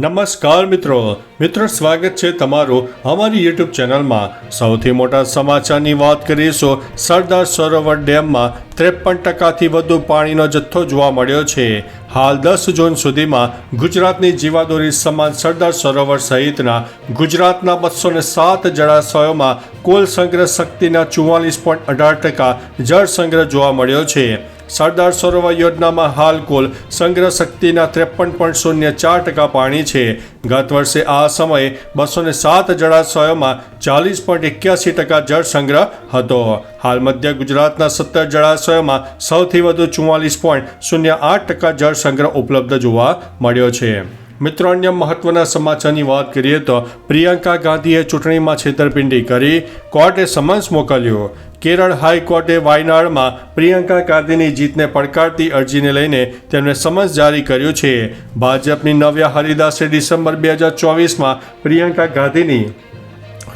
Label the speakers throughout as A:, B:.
A: નમસ્કાર મિત્રો. મિત્રો, સ્વાગત છે તમારું અમારી યુટ્યુબ ચેનલમાં. સૌથી મોટા સમાચારની વાત કરીશું સરદાર સરોવર ડેમમાં ત્રેપન ટકાથી વધુ પાણીનો જથ્થો જોવા મળ્યો છે. હાલ દસ જૂન સુધીમાં ગુજરાતની જીવાદોરી સમાન સરદાર સરોવર સહિતના ગુજરાતના બસો ને સાત જળાશયોમાં કુલ સંગ્રહ શક્તિના ચુમ્માલીસ પોઈન્ટ અઢાર ટકા જળ સંગ્રહ જોવા મળ્યો છે. સરદાર સરોવર યોજનામાં હાલ કુલ સંગ્રહ શક્તિના ત્રેપન પોઈન્ટ શૂન્ય ચાર ટકા પાણી છે. ગત વર્ષે આ સમયે બસો ને સાત જળાશયોમાં ચાલીસ પોઈન્ટ એક્યાસી ટકા જળ સંગ્રહ હતો. હાલ મધ્ય ગુજરાતના સત્તર જળાશયોમાં સૌથી વધુ ચુમ્માલીસ પોઈન્ટ શૂન્ય આઠ ટકા જળ સંગ્રહ ઉપલબ્ધ જોવા મળ્યો છે. મિત્રો, અન્ય મહત્વના સમાચારની વાત કરીએ તો પ્રિયંકા ગાંધીએ ચૂંટણીમાં છેતરપિંડી કરી, કોર્ટે સમન્સ મોકલ્યો. કેરળ હાઈકોર્ટે વાયનાડમાં પ્રિયંકા ગાંધીની જીતને પડકારતી અરજીને લઈને તેમણે સમન્સ જારી કર્યું છે. ભાજપની નવ્યા હરિદાસે ડિસેમ્બર બે હજાર ચોવીસમાં પ્રિયંકા ગાંધીની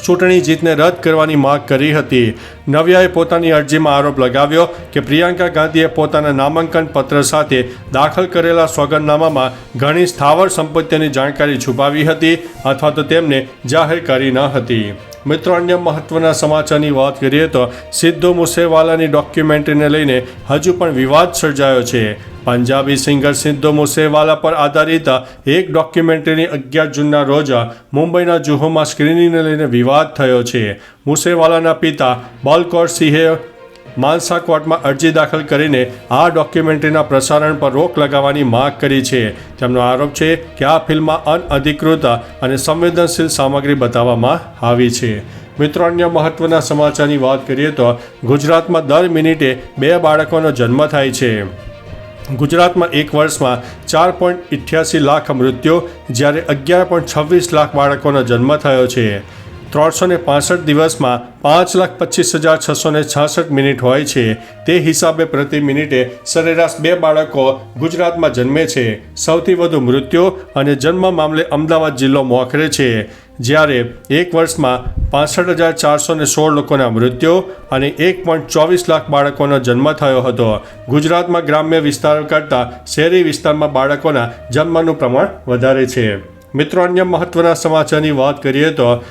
A: ચૂંટણી જીતને રદ કરવાની માંગ કરી હતી. નવ્યાએ પોતાની અરજીમાં આરોપ લગાવ્યો કે પ્રિયંકા ગાંધીએ પોતાના નામાંકન પત્ર સાથે દાખલ કરેલા સોગંદનામામાં ઘણી સ્થાવર સંપત્તિની જાણકારી છુપાવી હતી અથવા તો તેમને જાહેર કરી ન હતી. મિત્રો, અન્ય મહત્વના સમાચારની વાત કરીએ તો સિદ્ધુ મુસેવાલાની ડોક્યુમેન્ટરીને લઈને હજુ પણ વિવાદ સર્જાયો છે. પંજાબી સિંગર સિદ્ધુ મુસેવાલા પર આધારિત એક ડોક્યુમેન્ટરીની અગિયાર જૂનના રોજ મુંબઈના જુહોમાં સ્ક્રીનિંગને લઈને વિવાદ થયો છે. મુસેવાલાના પિતા બલકૌર સિંહે માનસા કોર્ટમાં અરજી દાખલ કરીને આ ડોક્યુમેન્ટરીના પ્રસારણ પર રોક લગાવવાની માંગ કરી છે. તેમનો આરોપ છે કે આ ફિલ્મમાં અનઅધિકૃત અને સંવેદનશીલ સામગ્રી બતાવવામાં આવી છે. મિત્રો, અન્ય મહત્વના સમાચારની વાત કરીએ તો ગુજરાતમાં દર મિનિટે બે બાળકોનો જન્મ થાય છે. ગુજરાતમાં એક વર્ષમાં ચાર પોઈન્ટ લાખ મૃત્યુ, જ્યારે અગિયાર પોઈન્ટ છવ્વીસ લાખ બાળકોનો જન્મ થયો છે. ત્રણસો ને પાસઠ દિવસમાં પાંચ લાખ પચીસ હજાર છસો ને છાસઠ મિનિટ હોય છે. તે હિસાબે પ્રતિ મિનિટે સરેરાશ બે બાળકો ગુજરાતમાં જન્મે છે. સૌથી વધુ મૃત્યુ અને જન્મ મામલે અમદાવાદ જિલ્લો મોખરે છે. જ્યારે એક વર્ષમાં પાસઠ હજાર ચારસો ને સોળ લોકોના મૃત્યુ અને એક પોઈન્ટ ચોવીસ લાખ બાળકોનો જન્મ થયો હતો. ગુજરાતમાં ગ્રામ્ય વિસ્તારો કરતાં શહેરી વિસ્તારમાં બાળકોના જન્મનું પ્રમાણ વધારે છે. મિત્રો, અન્ય મહત્વના સમાચારની વાત કરીએ તો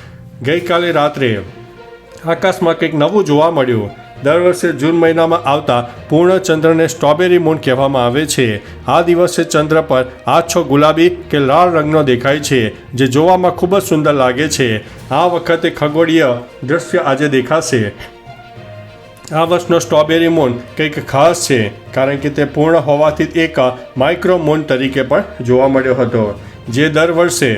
A: ગઈકાલે રાત્રે આકાશમાં કંઈક નવું જોવા મળ્યું. દર વર્ષે જૂન મહિનામાં આવતા પૂર્ણ ચંદ્રને સ્ટ્રોબેરી મૂન કહેવામાં આવે છે. આ દિવસે ચંદ્ર પર આછો ગુલાબી કે લાલ રંગનો દેખાય છે, જે જોવામાં ખૂબ જ સુંદર લાગે છે. આ વખતે ખગોળીય દ્રશ્ય આજે દેખાશે. આ વર્ષનો સ્ટ્રોબેરી મૂન કંઈક ખાસ છે, કારણ કે તે પૂર્ણ હોવાથી એક માઇક્રો મૂન તરીકે પણ જોવા મળ્યો હતો, જે દર વર્ષે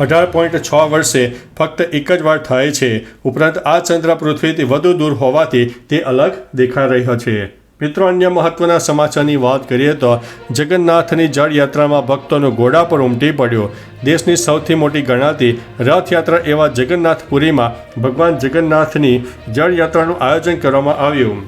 A: અઢાર પોઈન્ટ છ વર્ષે ફક્ત એક જ વાર થાય છે. ઉપરાંત આ ચંદ્ર પૃથ્વીથી વધુ દૂર હોવાથી તે અલગ દેખાઈ રહ્યો છે. મિત્રો, અન્ય મહત્વના સમાચારની વાત કરીએ તો જગન્નાથની જળયાત્રામાં ભક્તોનો ઘોડા પર ઉમટી પડ્યો. દેશની સૌથી મોટી ગણાતી રથયાત્રા એવા જગન્નાથપુરીમાં ભગવાન જગન્નાથની જળયાત્રાનું આયોજન કરવામાં આવ્યું.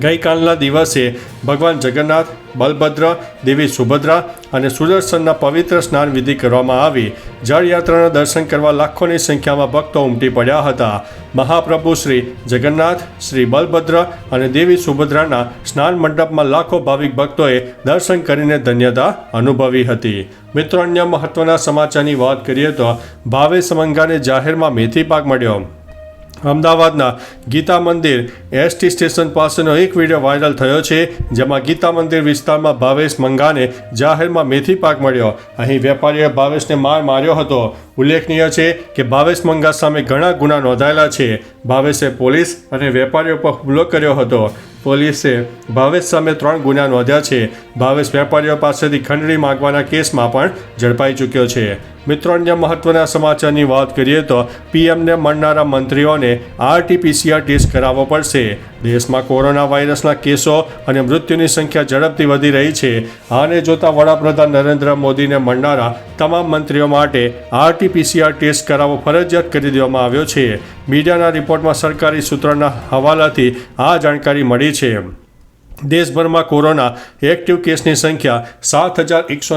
A: ગઈકાલના દિવસે ભગવાન જગન્નાથ બલભદ્ર, દેવી સુભદ્રા અને સુદર્શનના પવિત્ર સ્નાન વિધિ કરવામાં આવી. જળયાત્રાના દર્શન કરવા લાખોની સંખ્યામાં ભક્તો ઉમટી પડ્યા હતા. મહાપ્રભુ શ્રી જગન્નાથ, શ્રી બલભદ્ર અને દેવી સુભદ્રાના સ્નાન મંડપમાં લાખો ભાવિક ભક્તોએ દર્શન કરીને ધન્યતા અનુભવી હતી. મિત્રો, અન્ય મહત્વના સમાચારની વાત કરીએ તો ભાવે સમંગાને જાહેરમાં મેથી પાક મળ્યો. અમદાવાદના ગીતા મંદિર એસટી સ્ટેશન પાસેનો એક વીડિયો વાયરલ થયો છે, જેમાં ગીતા મંદિર વિસ્તારમાં ભાવેશ મંગાને જાહેરમાં મેથી પાક મળ્યો. અહીં વેપારીએ ભાવેશને માર માર્યો હતો. ઉલ્લેખનીય છે કે ભાવેશ મંગા સામે ઘણા ગુના નોંધાયેલા છે. ભાવેશે પોલીસ અને વેપારીઓ પર હુમલો કર્યો હતો. પોલીસે ભાવેશ સામે ત્રણ ગુના નોંધ્યા છે. ભાવેશ વેપારીઓ પાસેથી ખંડણી માગવાના કેસમાં પણ ઝડપાઈ ચૂક્યો છે. મિત્રો, અન્ય મહત્વના સમાચારની વાત કરીએ તો પીએમને મળનારા મંત્રીઓને આરટીપીસીઆર ટેસ્ટ કરાવવો પડશે. દેશમાં કોરોના વાયરસના કેસો અને મૃત્યુની સંખ્યા ઝડપથી વધી રહી છે. આને જોતા વડાપ્રધાન નરેન્દ્ર મોદીને મળનારા તમામ મંત્રીઓ માટે આરટીપીસીઆર ટેસ્ટ કરાવવો ફરજિયાત કરી દેવામાં આવ્યો છે. મીડિયાના રિપોર્ટમાં સરકારી સૂત્રોના હવાલાથી આ જાણકારી મળી છે. દેશભરમાં કોરોના એક્ટિવ કેસની સંખ્યા સાત હજાર એકસો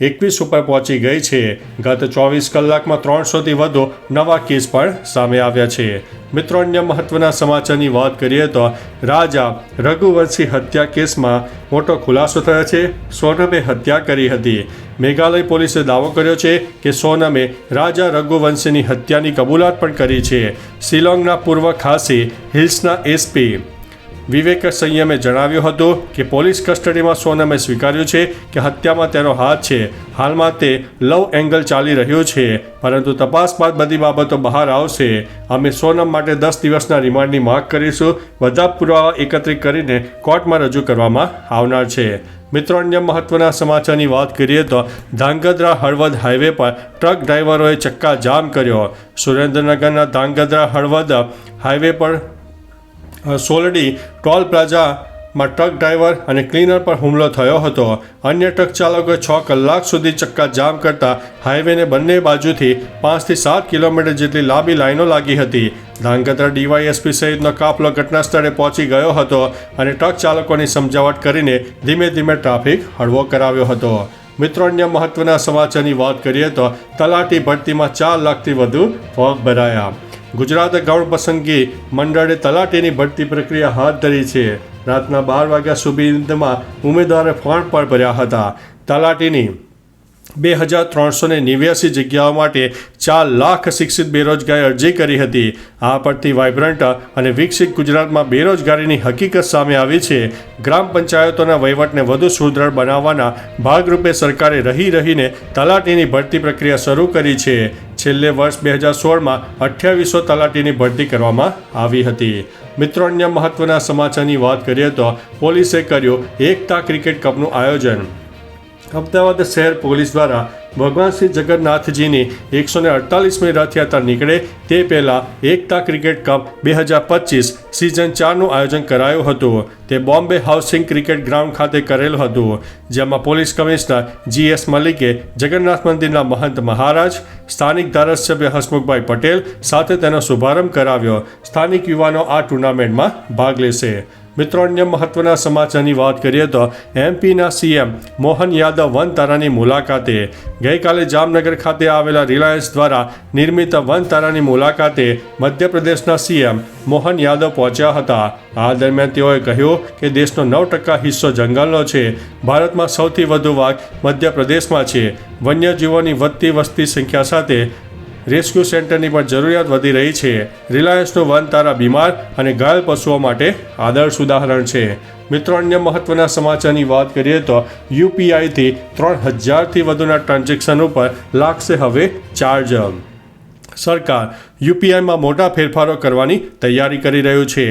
A: એકવીસ ઉપર પહોંચી ગઈ છે. ગત ચોવીસ કલાકમાં ત્રણસોથી વધુ નવા કેસ પણ સામે આવ્યા છે. મિત્રો, અન્ય મહત્વના સમાચારની વાત કરીએ તો રાજા રઘુવંશી હત્યા કેસમાં મોટો ખુલાસો થયો છે. સોનમે હત્યા કરી હતી. મેઘાલય પોલીસે દાવો કર્યો છે કે સોનમે રાજા રઘુવંશીની હત્યાની કબૂલાત પણ કરી છે. શિલોંગના પૂર્વ ખાસી હિલ્સના એસપી વિવેક સંયમે જણાવ્યું હતું કે પોલીસ કસ્ટડીમાં સોનમે સ્વીકાર્યું છે કે હત્યામાં તેનો હાથ છે. હાલમાં તે લવ એંગલ ચાલી રહ્યું છે, પરંતુ તપાસ બાદ બધી બાબતો બહાર આવશે. અમે સોનમ માટે દસ દિવસના રિમાન્ડની માંગ કરીશું. બધા પુરાવા એકત્રિત કરીને કોર્ટમાં રજૂ કરવામાં આવનાર છે. મિત્રો, અન્ય મહત્વના સમાચારની વાત કરીએ તો ધાંગધ્રા હળવદ હાઈવે પર ટ્રક ડ્રાઈવરોએ ચક્કા જામ કર્યો. સુરેન્દ્રનગરના ધાંગધ્રા હળવદ હાઈવે પર સોલડી ટોલ પ્લાઝામાં ટ્રક ડ્રાઈવર અને ક્લીનર પર હુમલો થયો હતો. અન્ય ટ્રક ચાલકોએ છ કલાક સુધી ચક્કા જામ કરતા હાઈવેને બંને બાજુથી પાંચથી સાત કિલોમીટર જેટલી લાંબી લાઈનો લાગી હતી. ધાંગધ્રા ડીવાયએસપી સહિતનો કાફલો ઘટના સ્થળે પહોંચી ગયો હતો અને ટ્રક ચાલકોની સમજાવટ કરીને ધીમે ધીમે ટ્રાફિક હળવો કરાવ્યો હતો. મિત્રો, અન્ય મહત્વના સમાચારની વાત કરીએ તો તલાટી ભરતીમાં ચાર લાખથી વધુ ફોર્મ ભરાયા. ગુજરાત ગૌણ પસંદગી મંડળે તલાટીની ભરતી પ્રક્રિયા હાથ ધરી છે. રાતના બાર વાગ્યા સુધીમાં ઉમેદવારે ફોર્મ પણ ભર્યા હતા. તલાટીની બે હજાર ત્રણસો ને નેવ્યાસી જગ્યાઓ માટે ચાર લાખ શિક્ષિત બેરોજગારી અરજી કરી હતી. આ પરથી વાઇબ્રન્ટ અને વિકસિત ગુજરાતમાં બેરોજગારીની હકીકત સામે આવી છે. ગ્રામ પંચાયતોના વહીવટને વધુ સુદૃઢ બનાવવાના ભાગરૂપે સરકારે રહી રહીને તલાટીની ભરતી પ્રક્રિયા શરૂ કરી છે. છેલ્લે વર્ષ બે હજાર સોળમાં અઠ્યાવીસો તલાટીની ભરતી કરવામાં આવી હતી. મિત્રો, અન્ય મહત્વના સમાચારની વાત કરીએ તો પોલીસે કર્યું એકતા ક્રિકેટ કપનું આયોજન. અમદાવાદ શહેર પોલીસ દ્વારા ભગવાન શ્રી જગન્નાથજીની એકસો ને અડતાલીસમી રથયાત્રા નીકળે તે પહેલાં એકતા ક્રિકેટ કપ બે હજાર પચીસ સિઝન ચારનું આયોજન કરાયું હતું. તે બોમ્બે હાઉસિંગ ક્રિકેટ ગ્રાઉન્ડ ખાતે કરેલું હતું, જેમાં પોલીસ કમિશનર જી એસ મલિકે જગન્નાથ મંદિરના મહંત મહારાજ, સ્થાનિક ધારાસભ્ય હસમુખભાઈ પટેલ સાથે તેનો શુભારંભ કરાવ્યો. સ્થાનિક યુવાનો આ ટુર્નામેન્ટમાં ભાગ લેશે. મિત્રો, અન્ય મહત્વના સમાચારની વાત કરીએ તો એમપીના સીએમ મોહન યાદવ વન તારાની મુલાકાતે ગઈકાલે જામનગર ખાતે આવેલા રિલાયન્સ દ્વારા નિર્મિત વન તારાની મુલાકાતે મધ્યપ્રદેશના સીએમ મોહન યાદવ પહોંચ્યા હતા. આ દરમિયાન તેઓએ કહ્યું કે દેશનો નવ ટકા હિસ્સો જંગલનો છે. ભારતમાં સૌથી વધુ વાઘ મધ્યપ્રદેશમાં છે. વન્યજીવોની વધતી વસ્તી સંખ્યા સાથે રેસ્ક્યુ સેન્ટરની પણ જરૂરિયાત વધી રહી છે. રિલાયન્સનું વન તારા બીમાર અને ઘાયલ પશુઓ માટે આદર્શ ઉદાહરણ છે. મિત્રો, અન્ય મહત્વના સમાચારની વાત કરીએ તો યુપીઆઈથી ત્રણ હજારથી વધુના ટ્રાન્ઝેક્શન ઉપર લાગશે હવે ચાર્જ. સરકાર યુપીઆઈમાં મોટા ફેરફારો કરવાની તૈયારી કરી રહ્યું છે.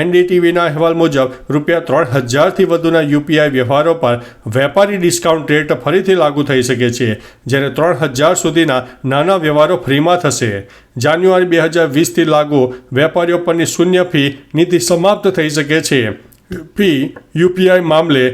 A: એનડીટીવીના અહેવાલ મુજબ રૂપિયા ત્રણ હજારથી વધુના યુપીઆઈ વ્યવહારો પર વેપારી ડિસ્કાઉન્ટ રેટ ફરીથી લાગુ થઈ શકે છે, જ્યારે ત્રણ હજાર સુધીના નાના વ્યવહારો ફ્રીમાં થશે. જાન્યુઆરી બે હજાર વીસથી લાગુ વેપારીઓ પરની શૂન્ય ફી નીતિ સમાપ્ત થઈ શકે છે. ફી યુપીઆઈ મામલે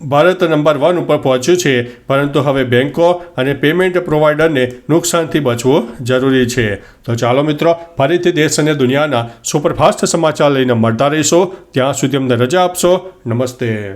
A: ભારત નંબર વન ઉપર પહોંચ્યું છે, પરંતુ હવે બેન્કો અને પેમેન્ટ પ્રોવાઈડરને નુકસાનથી બચવું જરૂરી છે. તો ચાલો મિત્રો, ફરીથી દેશ અને દુનિયાના સુપરફાસ્ટ સમાચાર લઈને મળતા રહીશો. ત્યાં સુધી અમને રજા આપશો. નમસ્તે.